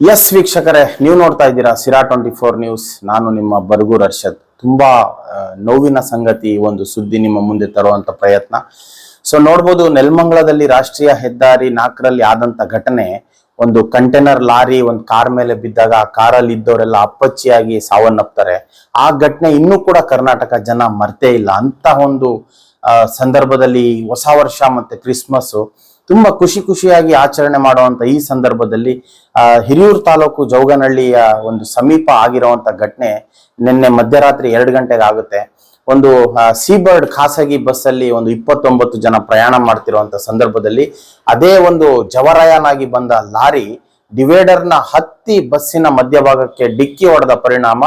S ವೀಕ್ಷಕರೇ, ನೀವು ನೋಡ್ತಾ ಇದ್ದೀರಾ ಸಿರಾ ಟ್ವೆಂಟಿ ಫೋರ್ ನ್ಯೂಸ್ ನಾನು ನಿಮ್ಮ ಬರ್ಗೂರ್ ಅರ್ಷದ್. ತುಂಬಾ ನೋವಿನ ಸಂಗತಿ ಒಂದು ಸುದ್ದಿ ನಿಮ್ಮ ಮುಂದೆ ತರುವಂತ ಪ್ರಯತ್ನ. ಸೊ ನೋಡ್ಬೋದು, ನೆಲಮಂಗಲದಲ್ಲಿ ರಾಷ್ಟ್ರೀಯ ಹೆದ್ದಾರಿ ನಾಲ್ಕರಲ್ಲಿ ಆದಂತ ಘಟನೆ, ಒಂದು ಕಂಟೈನರ್ ಲಾರಿ, ಒಂದು ಕಾರ್ ಮೇಲೆ ಬಿದ್ದಾಗ ಆ ಕಾರಲ್ಲಿ ಇದ್ದವರೆಲ್ಲ ಅಪ್ಪಚ್ಚಿಯಾಗಿ ಸಾವನ್ನಪ್ತಾರೆ. ಆ ಘಟನೆ ಇನ್ನೂ ಕೂಡ ಕರ್ನಾಟಕ ಜನ ಮರ್ತೇ ಇಲ್ಲ. ಅಂತ ಒಂದು ಸಂದರ್ಭದಲ್ಲಿ ಹೊಸ ವರ್ಷ ಮತ್ತೆ ಕ್ರಿಸ್ಮಸ್. ತುಂಬಾ ಖುಷಿ ಖುಷಿಯಾಗಿ ಆಚರಣೆ ಮಾಡುವಂತ ಈ ಸಂದರ್ಭದಲ್ಲಿ ಹಿರಿಯೂರು ತಾಲೂಕು ಜೌಗನಹಳ್ಳಿಯ ಒಂದು ಸಮೀಪ ಆಗಿರುವಂತ ಘಟನೆ ನಿನ್ನೆ ಮಧ್ಯರಾತ್ರಿ ಎರಡು ಗಂಟೆಗೆ ಆಗುತ್ತೆ. ಒಂದು ಸೀಬರ್ಡ್ ಖಾಸಗಿ ಬಸ್ ಅಲ್ಲಿ ಒಂದು ಇಪ್ಪತ್ತೊಂಬತ್ತು ಜನ ಪ್ರಯಾಣ ಮಾಡ್ತಿರುವಂತ ಸಂದರ್ಭದಲ್ಲಿ ಅದೇ ಒಂದು ಜವರಯಾನಾಗಿ ಬಂದ ಲಾರಿ ಡಿವೈಡರ್ನ ಹತ್ತಿ ಬಸ್ಸಿನ ಮಧ್ಯಭಾಗಕ್ಕೆ ಡಿಕ್ಕಿ ಹೊಡೆದ ಪರಿಣಾಮ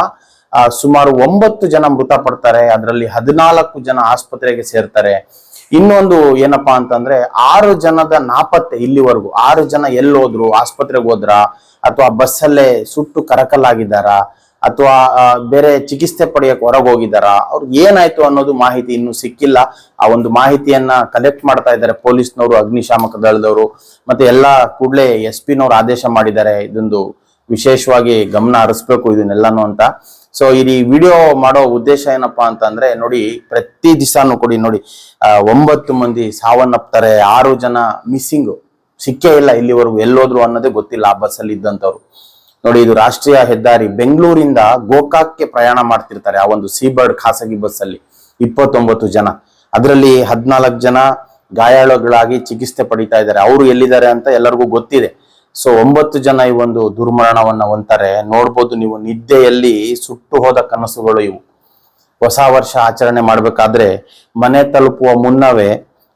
ಸುಮಾರು ಒಂಬತ್ತು ಜನ ಮೃತಪಡ್ತಾರೆ. ಅದರಲ್ಲಿ ಹದಿನಾಲ್ಕು ಜನ ಆಸ್ಪತ್ರೆಗೆ ಸೇರ್ತಾರೆ. ಇನ್ನೊಂದು ಏನಪ್ಪಾ ಅಂತಂದ್ರೆ ಆರು ಜನದ ನಾಪತ್ತೆ ಇಲ್ಲಿವರೆಗೂ. ಆರು ಜನ ಎಲ್ಲೋದ್ರು ಆಸ್ಪತ್ರೆಗೆ ಹೋದ್ರ? ಅಥವಾ ಬಸ್ಸಲ್ಲೇ ಸುಟ್ಟು ಕರಕಲಾಗಿದ್ದಾರ? ಅಥವಾ ಬೇರೆ ಚಿಕಿತ್ಸೆ ಪಡೆಯಕ್ಕೆ ಹೊರಗೆ ಹೋಗಿದಾರ ಅವ್ರು ಏನಾಯ್ತು ಅನ್ನೋದು ಮಾಹಿತಿ ಇನ್ನೂ ಸಿಕ್ಕಿಲ್ಲ. ಆ ಒಂದು ಮಾಹಿತಿಯನ್ನ ಕಲೆಕ್ಟ್ ಮಾಡ್ತಾ ಇದ್ದಾರೆ ಪೊಲೀಸ್ನವರು, ಅಗ್ನಿಶಾಮಕ ದಳದವರು, ಮತ್ತೆ ಎಲ್ಲಾ ಕೂಡಲೇ ಎಸ್ ಪಿನವರು ಆದೇಶ ಮಾಡಿದ್ದಾರೆ. ಇದೊಂದು ವಿಶೇಷವಾಗಿ ಗಮನ ಹರಿಸ್ಬೇಕು ಇದನ್ನೆಲ್ಲಾನು ಅಂತ. ಸೊ ಈ ವಿಡಿಯೋ ಮಾಡೋ ಉದ್ದೇಶ ಏನಪ್ಪಾ ಅಂತಂದ್ರೆ, ನೋಡಿ, ಪ್ರತಿ ದಿವಸನೂ ಕೊಡಿ, ನೋಡಿ ಒಂಬತ್ತು ಮಂದಿ ಸಾವನ್ನಪ್ತಾರೆ, ಆರು ಜನ ಮಿಸ್ಸಿಂಗ್ ಸಿಕ್ಕೇ ಇಲ್ಲ ಇಲ್ಲಿವರೆಗೂ, ಎಲ್ಲೋದ್ರು ಅನ್ನೋದೇ ಗೊತ್ತಿಲ್ಲ ಆ ಬಸ್ಸಲ್ಲಿ ಇದ್ದಂಥವ್ರು. ನೋಡಿ, ಇದು ರಾಷ್ಟ್ರೀಯ ಹೆದ್ದಾರಿ, ಬೆಂಗಳೂರಿಂದ ಗೋಕಾಕ್ಗೆ ಪ್ರಯಾಣ ಮಾಡ್ತಿರ್ತಾರೆ ಆ ಒಂದು ಸೀಬರ್ಡ್ ಖಾಸಗಿ ಬಸ್ಸಲ್ಲಿ ಇಪ್ಪತ್ತೊಂಬತ್ತು ಜನ. ಅದರಲ್ಲಿ ಹದಿನಾಲ್ಕು ಜನ ಗಾಯಾಳುಗಳಾಗಿ ಚಿಕಿತ್ಸೆ ಪಡಿತಾ ಇದ್ದಾರೆ. ಅವರು ಎಲ್ಲಿದ್ದಾರೆ ಅಂತ ಎಲ್ಲರಿಗೂ ಗೊತ್ತಿದೆ. ಸೊ ಒಂಬತ್ತು ಜನ ಈ ಒಂದು ದುರ್ಮರಣವನ್ನ ಹೊಂತಾರೆ ನೋಡ್ಬೋದು ನೀವು ನಿದ್ದೆಯಲ್ಲಿ ಸುಟ್ಟು ಹೋದ ಕನಸುಗಳು ಇವು. ಹೊಸ ವರ್ಷ ಆಚರಣೆ ಮಾಡಬೇಕಾದ್ರೆ ಮನೆ ತಲುಪುವ ಮುನ್ನವೇ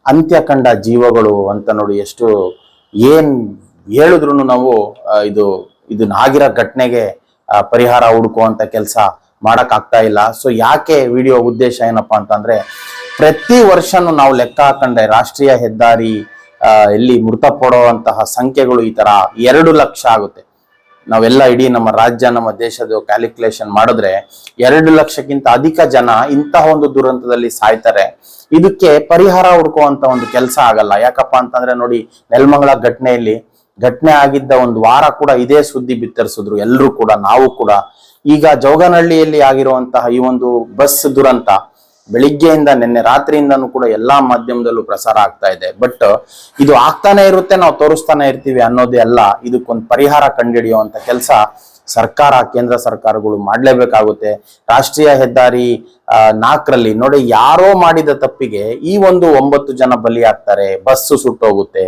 ಅಂತ್ಯ ಕಂಡ ಜೀವಗಳು ಅಂತ ನೋಡಿ ಎಷ್ಟು ಏನ್ ಹೇಳಿದ್ರು ನಾವು ಇದು ಇದು ಆಗಿರೋ ಘಟನೆಗೆ ಪರಿಹಾರ ಹುಡುಕುವಂತ ಕೆಲಸ ಮಾಡಕ್ ಆಗ್ತಾ ಇಲ್ಲ. ಸೊ ಯಾಕೆ ವಿಡಿಯೋ ಉದ್ದೇಶ ಏನಪ್ಪಾ ಅಂತಂದ್ರೆ ಪ್ರತಿ ವರ್ಷನೂ ನಾವು ಲೆಕ್ಕ ಹಾಕೊಂಡೆ ರಾಷ್ಟ್ರೀಯ ಹೆದ್ದಾರಿ ಇಲ್ಲಿ ಮೃತಪಡುವಂತಹ ಸಂಖ್ಯೆಗಳು ಈ ತರ ಎರಡು ಲಕ್ಷ ಆಗುತ್ತೆ. ನಾವೆಲ್ಲ ಇಡೀ ನಮ್ಮ ರಾಜ್ಯ, ನಮ್ಮ ದೇಶದ ಕ್ಯಾಲ್ಕುಲೇಷನ್ ಮಾಡಿದ್ರೆ ಎರಡು ಲಕ್ಷಕ್ಕಿಂತ ಅಧಿಕ ಜನ ಇಂತಹ ಒಂದು ದುರಂತದಲ್ಲಿ ಸಾಯ್ತಾರೆ. ಇದಕ್ಕೆ ಪರಿಹಾರ ಹುಡುಕುವಂತ ಒಂದು ಕೆಲಸ ಆಗಲ್ಲ. ಯಾಕಪ್ಪ ಅಂತಂದ್ರೆ ನೋಡಿ, ನೆಲಮಂಗಲ ಘಟನೆಯಲ್ಲಿ, ಘಟನೆ ಆಗಿದ್ದ ಒಂದು ವಾರ ಕೂಡ ಇದೇ ಸುದ್ದಿ ಬಿತ್ತರಿಸಿದ್ರು ಎಲ್ಲರೂ ಕೂಡ, ನಾವು ಕೂಡ. ಈಗ ಜೋಗನಹಳ್ಳಿಯಲ್ಲಿ ಆಗಿರುವಂತಹ ಈ ಒಂದು ಬಸ್ ದುರಂತ ಬೆಳಿಗ್ಗೆಯಿಂದ ನಿನ್ನೆ ರಾತ್ರಿಯಿಂದನೂ ಕೂಡ ಎಲ್ಲಾ ಮಾಧ್ಯಮದಲ್ಲೂ ಪ್ರಸಾರ ಆಗ್ತಾ ಇದೆ. ಬಟ್ ಇದು ಆಗ್ತಾನೆ ಇರುತ್ತೆ, ನಾವು ತೋರಿಸ್ತಾನೆ ಇರ್ತೀವಿ ಅನ್ನೋದೇ ಅಲ್ಲ. ಇದಕ್ಕೊಂದು ಪರಿಹಾರ ಕಂಡುಹಿಡಿಯುವಂತ ಕೆಲಸ ಸರ್ಕಾರ, ಕೇಂದ್ರ ಸರ್ಕಾರಗಳು ಮಾಡ್ಲೇಬೇಕಾಗುತ್ತೆ. ರಾಷ್ಟ್ರೀಯ ಹೆದ್ದಾರಿ ನಾಲ್ಕರಲ್ಲಿ ನೋಡಿ ಯಾರೋ ಮಾಡಿದ ತಪ್ಪಿಗೆ ಈ ಒಂದು ಒಂಬತ್ತು ಜನ ಬಲಿ ಆಗ್ತಾರೆ ಬಸ್ಸು ಸುಟ್ಟೋಗುತ್ತೆ.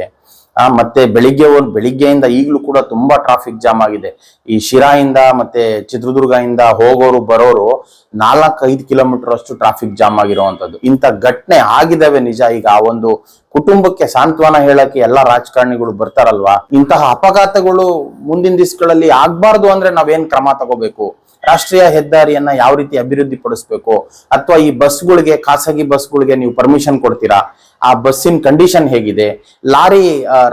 ಮತ್ತೆ ಬೆಳಿಗ್ಗೆ ಒಂದು ಬೆಳಿಗ್ಗೆಯಿಂದ ಈಗಲೂ ಕೂಡ ತುಂಬಾ ಟ್ರಾಫಿಕ್ ಜಾಮ್ ಆಗಿದೆ. ಈ ಶಿರಾಯಿಂದ ಮತ್ತೆ ಚಿತ್ರದುರ್ಗದಿಂದ ಹೋಗೋರು, ಬರೋರು ನಾಲ್ಕು ಐದು ಕಿಲೋಮೀಟರ್ ಅಷ್ಟು ಟ್ರಾಫಿಕ್ ಜಾಮ್ ಆಗಿರುವಂತದ್ದು ಇಂಥ ಘಟನೆ ಆಗಿದಾವೆ ನಿಜ. ಈಗ ಆ ಒಂದು ಕುಟುಂಬಕ್ಕೆ ಸಾಂತ್ವನ ಹೇಳಕ್ಕೆ ಎಲ್ಲಾ ರಾಜಕಾರಣಿಗಳು ಬರ್ತಾರಲ್ವಾ? ಇಂತಹ ಅಪಘಾತಗಳು ಮುಂದಿನ ದಿವಸಗಳಲ್ಲಿ ಆಗ್ಬಾರ್ದು ಅಂದ್ರೆ ನಾವೇನ್ ಕ್ರಮ ತಗೋಬೇಕು? ರಾಷ್ಟ್ರೀಯ ಹೆದ್ದಾರಿಯನ್ನ ಯಾವ ರೀತಿ ಅಭಿವೃದ್ಧಿ ಪಡಿಸ್ಬೇಕು? ಅಥವಾ ಈ ಬಸ್ಗಳಿಗೆ, ಖಾಸಗಿ ಬಸ್ಗಳಿಗೆ ನೀವು ಪರ್ಮಿಷನ್ ಕೊಡ್ತೀರಾ? ಆ ಬಸ್ಸಿನ ಕಂಡೀಷನ್ ಹೇಗಿದೆ? ಲಾರಿ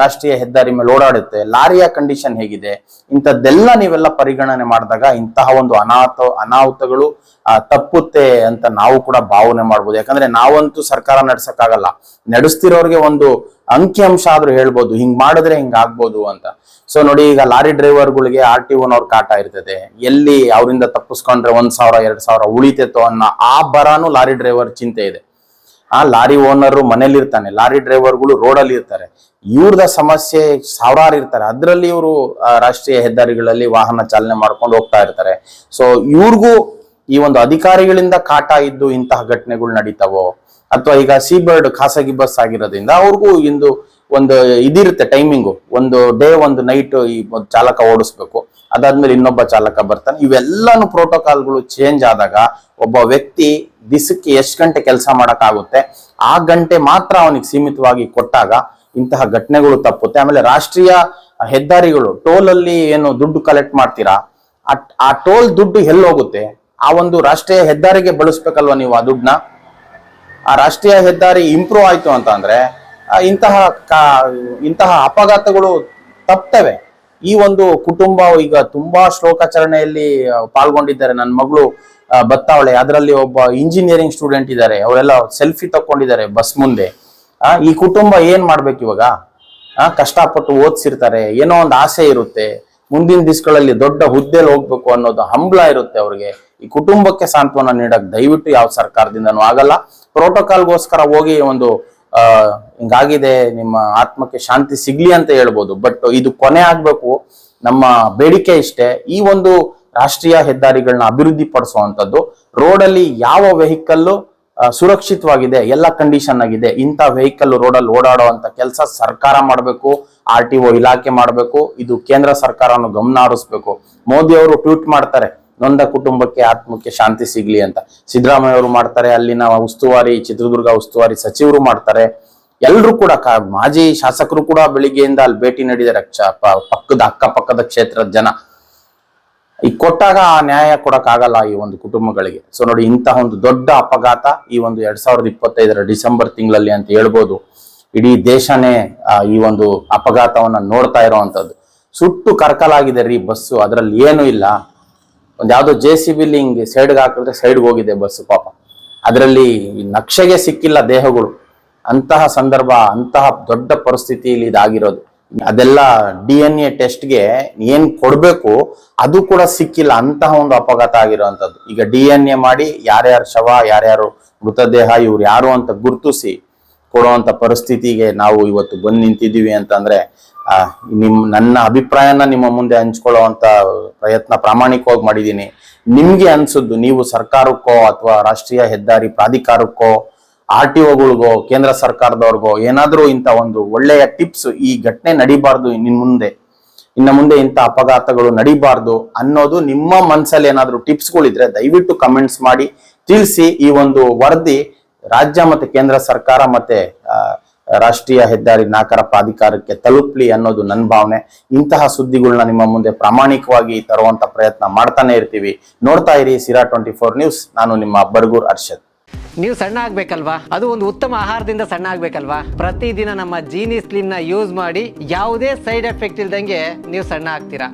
ರಾಷ್ಟ್ರೀಯ ಹೆದ್ದಾರಿ ಮೇಲೆ ಓಡಾಡುತ್ತೆ. ಲಾರಿಯ ಕಂಡೀಷನ್ ಹೇಗಿದೆ? ಇಂಥದ್ದೆಲ್ಲ ನೀವೆಲ್ಲ ಪರಿಗಣನೆ ಮಾಡಿದಾಗ ಇಂತಹ ಒಂದು ಅನಾಹುತ ಅನಾಹುತಗಳು ತಪ್ಪುತ್ತೆ ಅಂತ ನಾವು ಕೂಡ ಭಾವನೆ ಮಾಡ್ಬೋದು. ಯಾಕಂದ್ರೆ ನಾವಂತೂ ಸರ್ಕಾರ ನಡ್ಸಕ್ಕಾಗಲ್ಲ. ನಡೆಸ್ತಿರೋರಿಗೆ ಒಂದು ಅಂಕಿಅಂಶ ಆದ್ರೂ ಹೇಳ್ಬೋದು, ಹಿಂಗ್ ಮಾಡಿದ್ರೆ ಹಿಂಗ್ ಆಗ್ಬೋದು ಅಂತ. ಸೊ ನೋಡಿ, ಈಗ ಲಾರಿ ಡ್ರೈವರ್ಗಳಿಗೆ ಆರ್ ಟಿ ಓನವ್ರ ಕಾಟ ಇರ್ತದೆ. ಎಲ್ಲಿ ಅವರಿಂದ ತಪ್ಪಿಸ್ಕೊಂಡ್ರೆ ಒಂದ್ ಸಾವಿರ, ಎರಡ್ ಸಾವಿರ ಉಳಿತೈತೋ ಅನ್ನೋ ಆ ಬರಾನು ಲಾರಿ ಡ್ರೈವರ್ ಚಿಂತೆ ಇದೆ. ಆ ಲಾರಿ ಓನರ್ ಮನೇಲಿ ಇರ್ತಾನೆ, ಲಾರಿ ಡ್ರೈವರ್ಗಳು ರೋಡಲ್ಲಿ ಇರ್ತಾರೆ. ಇವ್ರದ ಸಮಸ್ಯೆ ಸಾವಿರಾರು ಇರ್ತಾರೆ. ಅದರಲ್ಲಿ ಇವರು ರಾಷ್ಟ್ರೀಯ ಹೆದ್ದಾರಿಗಳಲ್ಲಿ ವಾಹನ ಚಾಲನೆ ಮಾಡ್ಕೊಂಡು ಹೋಗ್ತಾ ಇರ್ತಾರೆ. ಸೊ ಇವ್ರಿಗೂ ಈ ಒಂದು ಅಧಿಕಾರಿಗಳಿಂದ ಕಾಟ ಇದ್ದು ಇಂತಹ ಘಟನೆಗಳು ನಡೀತಾವೋ? ಅಥವಾ ಈಗ ಸೀಬರ್ಡ್ ಖಾಸಗಿ ಬಸ್ ಆಗಿರೋದ್ರಿಂದ ಅವ್ರಿಗೂ ಇಂದು ಒಂದು ಇದಿರುತ್ತೆ ಟೈಮಿಂಗು ಒಂದು ಡೇ, ಒಂದು ನೈಟ್ ಈ ಚಾಲಕ ಓಡಿಸ್ಬೇಕು. ಅದಾದ್ಮೇಲೆ ಇನ್ನೊಬ್ಬ ಚಾಲಕ ಬರ್ತಾನೆ. ಇವೆಲ್ಲಾನು ಪ್ರೋಟೋಕಾಲ್ಗಳು ಚೇಂಜ್ ಆದಾಗ ಒಬ್ಬ ವ್ಯಕ್ತಿ ದಿಸಕ್ಕೆ ಎಷ್ಟು ಗಂಟೆ ಕೆಲಸ ಮಾಡೋಕ್ಕಾಗುತ್ತೆ? ಆ ಗಂಟೆ ಮಾತ್ರ ಅವನಿಗೆ ಸೀಮಿತವಾಗಿ ಕೊಟ್ಟಾಗ ಇಂತಹ ಘಟನೆಗಳು ತಪ್ಪುತ್ತೆ. ಆಮೇಲೆ ರಾಷ್ಟ್ರೀಯ ಹೆದ್ದಾರಿಗಳು ಟೋಲ್ ಅಲ್ಲಿ ಏನು ದುಡ್ಡು ಕಲೆಕ್ಟ್ ಮಾಡ್ತೀರಾ? ಆ- ಟೋಲ್ ದುಡ್ಡು ಎಲ್ಲಿ ಹೋಗುತ್ತೆ? ಆ ಒಂದು ರಾಷ್ಟ್ರೀಯ ಹೆದ್ದಾರಿಗೆ ಬಳಸ್ಬೇಕಲ್ವಾ ನೀವು ಆ ದುಡ್ಡನ್ನ? ಆ ರಾಷ್ಟ್ರೀಯ ಹೆದ್ದಾರಿ ಇಂಪ್ರೂವ್ ಆಯ್ತು ಅಂತ ಅಂದ್ರೆ ಇಂತಹ ಕಾ- ಇಂತಹ ಅಪಘಾತಗಳು ತಪ್ತವೆ. ಈ ಒಂದು ಕುಟುಂಬ ಈಗ ತುಂಬಾ ಶ್ಲೋಕಾಚರಣೆಯಲ್ಲಿ ಪಾಲ್ಗೊಂಡಿದ್ದಾರೆ. ನನ್ನ ಮಗಳು ಬತ್ತಾವಳೆ, ಅದರಲ್ಲಿ ಒಬ್ಬ ಇಂಜಿನಿಯರಿಂಗ್ ಸ್ಟೂಡೆಂಟ್ ಇದ್ದಾರೆ. ಅವರೆಲ್ಲ ಸೆಲ್ಫಿ ತಕ್ಕೊಂಡಿದ್ದಾರೆ ಬಸ್ ಮುಂದೆ. ಈ ಕುಟುಂಬ ಏನ್ ಮಾಡ್ಬೇಕು ಇವಾಗ? ಕಷ್ಟಪಟ್ಟು ಓದಿಸಿರ್ತಾರೆ. ಏನೋ ಒಂದು ಆಸೆ ಇರುತ್ತೆ. ಮುಂದಿನ ದಿವಸಗಳಲ್ಲಿ ದೊಡ್ಡ ಹುದ್ದೆಲಿ ಹೋಗ್ಬೇಕು ಅನ್ನೋದು ಹಂಬಲ ಇರುತ್ತೆ ಅವ್ರಿಗೆ. ಈ ಕುಟುಂಬಕ್ಕೆ ಸಾಂತ್ವನ ನೀಡಕ್ ದಯವಿಟ್ಟು ಯಾವ ಸರ್ಕಾರದಿಂದನೂ ಆಗಲ್ಲ. ಪ್ರೋಟೋಕಾಲ್ಗೋಸ್ಕರ ಹೋಗಿ ಒಂದು ಹಿಂಗಾಗಿದೆ, ನಿಮ್ಮ ಆತ್ಮಕ್ಕೆ ಶಾಂತಿ ಸಿಗ್ಲಿ ಅಂತ ಹೇಳ್ಬೋದು. ಬಟ್ ಇದು ಕೊನೆ ಆಗ್ಬೇಕು. ನಮ್ಮ ಬೇಡಿಕೆ ಇಷ್ಟೇ. ಈ ಒಂದು ರಾಷ್ಟ್ರೀಯ ಹೆದ್ದಾರಿಗಳನ್ನ ಅಭಿವೃದ್ಧಿ ಪಡಿಸುವಂತದ್ದು ರೋಡಲ್ಲಿ ಯಾವ ವೆಹಿಕಲ್ಲು ಸುರಕ್ಷಿತವಾಗಿದೆ, ಎಲ್ಲ ಕಂಡೀಷನ್ ಆಗಿದೆ, ಇಂಥ ವೆಹಿಕಲ್ ರೋಡಲ್ಲಿ ಅಂತ ಕೆಲಸ ಸರ್ಕಾರ ಮಾಡಬೇಕು, ಆರ್ ಟಿ ಇಲಾಖೆ ಮಾಡಬೇಕು, ಇದು ಕೇಂದ್ರ ಸರ್ಕಾರವನ್ನು ಗಮನ ಹರಿಸ್ಬೇಕು. ಮೋದಿ ಅವರು ಟ್ವೀಟ್ ಮಾಡ್ತಾರೆ ನೊಂದ ಕುಟುಂಬಕ್ಕೆ ಆತ್ಮಕ್ಕೆ ಶಾಂತಿ ಸಿಗ್ಲಿ ಅಂತ. ಸಿದ್ದರಾಮಯ್ಯ ಅವರು ಮಾಡ್ತಾರೆ, ಅಲ್ಲಿನ ಉಸ್ತುವಾರಿ, ಚಿತ್ರದುರ್ಗ ಉಸ್ತುವಾರಿ ಸಚಿವರು ಮಾಡ್ತಾರೆ. ಎಲ್ಲರೂ ಕೂಡ ಮಾಜಿ ಶಾಸಕರು ಕೂಡ ಬೆಳಿಗ್ಗೆಯಿಂದ ಅಲ್ಲಿ ಭೇಟಿ ನೀಡಿದ್ದಾರೆ ಪಕ್ಕದ ಅಕ್ಕಪಕ್ಕದ ಕ್ಷೇತ್ರದ ಜನ. ಈ ಕೊಟ್ಟಾಗ ಆ ನ್ಯಾಯ ಕೊಡಕ್ಕಾಗಲ್ಲ ಈ ಒಂದು ಕುಟುಂಬಗಳಿಗೆ. ಸೊ ನೋಡಿ ಇಂತಹ ಒಂದು ದೊಡ್ಡ ಅಪಘಾತ ಈ ಒಂದು ಎರಡ್ ಸಾವಿರದ ಇಪ್ಪತ್ತೈದರ ಡಿಸೆಂಬರ್ ತಿಂಗಳಲ್ಲಿ ಅಂತ ಹೇಳ್ಬೋದು. ಇಡೀ ದೇಶನೇ ಈ ಒಂದು ಅಪಘಾತವನ್ನ ನೋಡ್ತಾ ಇರೋವಂಥದ್ದು. ಸುಟ್ಟು ಕರ್ಕಲಾಗಿದೆ ರೀ ಬಸ್ಸು, ಅದರಲ್ಲಿ ಏನೂ ಇಲ್ಲ. ಒಂದ್ ಯಾವುದೋ ಜೆ ಸಿ ಬಿಲಿ ಹಿಂಗೆ ಸೈಡ್ಗೆ ಹಾಕಿದ್ರೆ ಸೈಡ್ಗೆ ಹೋಗಿದೆ ಬಸ್ ಪಾಪ. ಅದರಲ್ಲಿ ನಕ್ಷೆಗೆ ಸಿಕ್ಕಿಲ್ಲ ದೇಹಗಳು. ಅಂತಹ ಸಂದರ್ಭ, ಅಂತಹ ದೊಡ್ಡ ಪರಿಸ್ಥಿತಿಯಲ್ಲಿ ಇದಾಗಿರೋದು. ಅದೆಲ್ಲ ಡಿ ಎನ್ ಎ ಟೆಸ್ಟ್ಗೆ ಏನ್ ಕೊಡ್ಬೇಕು ಅದು ಕೂಡ ಸಿಕ್ಕಿಲ್ಲ, ಅಂತಹ ಒಂದು ಅಪಘಾತ ಆಗಿರುವಂತದ್ದು ಈಗ ಡಿ ಎನ್ ಎ ಮಾಡಿ ಯಾರ್ಯಾರು ಶವ, ಯಾರ್ಯಾರು ಮೃತದೇಹ, ಇವ್ರು ಯಾರು ಅಂತ ಗುರುತಿಸಿ ಕೊಡುವಂತ ಪರಿಸ್ಥಿತಿಗೆ ನಾವು ಇವತ್ತು ಬಂದು ನಿಂತಿದ್ದೀವಿ ಅಂತಂದ್ರೆ ನಿಮ್, ನನ್ನ ಅಭಿಪ್ರಾಯನ ನಿಮ್ಮ ಮುಂದೆ ಹಂಚ್ಕೊಳ್ಳುವಂತ ಪ್ರಯತ್ನ ಪ್ರಾಮಾಣಿಕವಾಗಿ ಮಾಡಿದ್ದೀನಿ. ನಿಮ್ಗೆ ಅನ್ಸುದ್ದು ನೀವು ಸರ್ಕಾರಕ್ಕೋ ಅಥವಾ ರಾಷ್ಟ್ರೀಯ ಹೆದ್ದಾರಿ ಪ್ರಾಧಿಕಾರಕ್ಕೋ, ಆರ್ ಟಿ ಒಗಳಿಗೋ, ಕೇಂದ್ರ ಸರ್ಕಾರದವ್ರಿಗೋ ಏನಾದ್ರೂ ಇಂಥ ಒಂದು ಒಳ್ಳೆಯ ಟಿಪ್ಸ್ ಈ ಘಟನೆ ನಡಿಬಾರ್ದು ಇನ್ ಮುಂದೆ, ಇನ್ನ ಮುಂದೆ ಇಂಥ ಅಪಘಾತಗಳು ನಡಿಬಾರ್ದು ಅನ್ನೋದು ನಿಮ್ಮ ಮನಸ್ಸಲ್ಲಿ ಏನಾದ್ರೂ ಟಿಪ್ಸ್ಗಳಿದ್ರೆ ದಯವಿಟ್ಟು ಕಮೆಂಟ್ಸ್ ಮಾಡಿ, ತಿಳಿಸಿ ಈ ಒಂದು ವರದಿ ರಾಜ್ಯ ಮತ್ತೆ ಕೇಂದ್ರ ಸರ್ಕಾರ ಮತ್ತೆ ರಾಷ್ಟ್ರೀಯ ಹೆದ್ದಾರಿ ನಾಲ್ಕರ ಪ್ರಾಧಿಕಾರಕ್ಕೆ ತಲುಪ್ಲಿ ಅನ್ನೋದು ನನ್ನ ಭಾವನೆ. ಇಂತಹ ಸುದ್ದಿಗಳನ್ನ ನಿಮ್ಮ ಮುಂದೆ ಪ್ರಾಮಾಣಿಕವಾಗಿ ತರುವಂತ ಪ್ರಯತ್ನ ಮಾಡ್ತಾನೆ ಇರ್ತೀವಿ. ನೋಡ್ತಾ ಇರಿ ಸಿರಾ ಟ್ವೆಂಟಿ ಫೋರ್ ನ್ಯೂಸ್. ನಾನು ನಿಮ್ಮ ಬರ್ಗೂರ್ ಅರ್ಷದ್. ನೀವು ಸಣ್ಣ ಆಗ್ಬೇಕಲ್ವಾ? ಅದು ಒಂದು ಉತ್ತಮ ಆಹಾರದಿಂದ ಸಣ್ಣ ಆಗ್ಬೇಕಲ್ವಾ? ಪ್ರತಿದಿನ ನಮ್ಮ ಜೀನಿ ಸ್ಲಿಮ್ನ ಯೂಸ್ ಮಾಡಿ ಯಾವುದೇ ಸೈಡ್ ಎಫೆಕ್ಟ್ ಇಲ್ದಂಗೆ ನೀವು ಸಣ್ಣ ಆಗ್ತೀರಾ?